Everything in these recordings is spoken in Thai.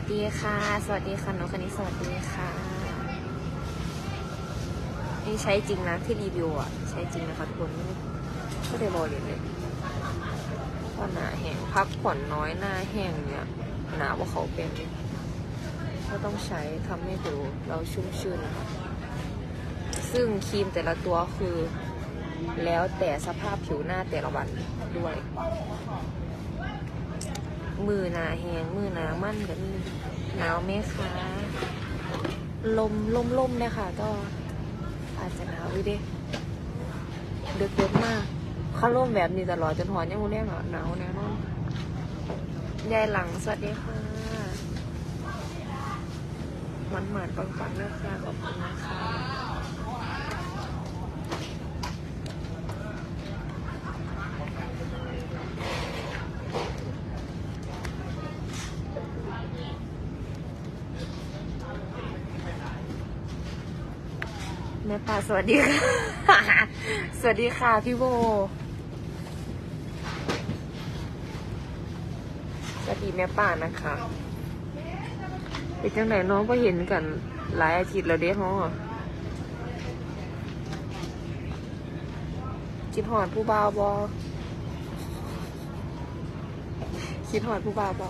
วัสดีค่ะ สวัสดีค่ะน้องคณิตสวัสดีค่ะ นี่ใช้จริงนะที่รีวิวอะ ใช้จริงนะคะทุกคนไม่ได้บอกเลยเลยเพราหนาแห้งพักผ่อนน้อยหน้าแห้งเนี่ยหนาว่าเขาเป็นก็ต้องใช้ทำให้ดูเราชุ่มชื่นนะคะซึ่งครีมแต่ละตัวคือแล้วแต่สภาพผิวหน้าแต่ละวันด้วย มือหนาแหงมือหนามั่นกับมีหนาวไหมคะลมลมลมเนี่ยค่ะ ก็อาจจะหนาวอยู่เดิดึกเกินมากเขาล่มแบบนี้ตลอดจนหอนยังมูเรียกหนาวแน่นอนยายหลังสวัสดีค่ะมันหมานปังปังๆนะคะขอบคุณนะคะ ม่ป่าสวัสดีค่ะ สวัสดีค่ะพี่โบ สวัสดีแม่ป่านะคะเป็นจังไหนน้องก็เห็นกันหลายอาทิตย์แล้วเด้ฮอคิดหอดผู้บ่าวบอคิดหอดผู้บ่าวบอ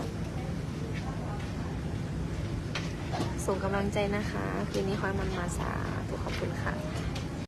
ส่งกำลังใจนะคะ คืนนี้คอยมันมาสาธุขอบคุณค่ะ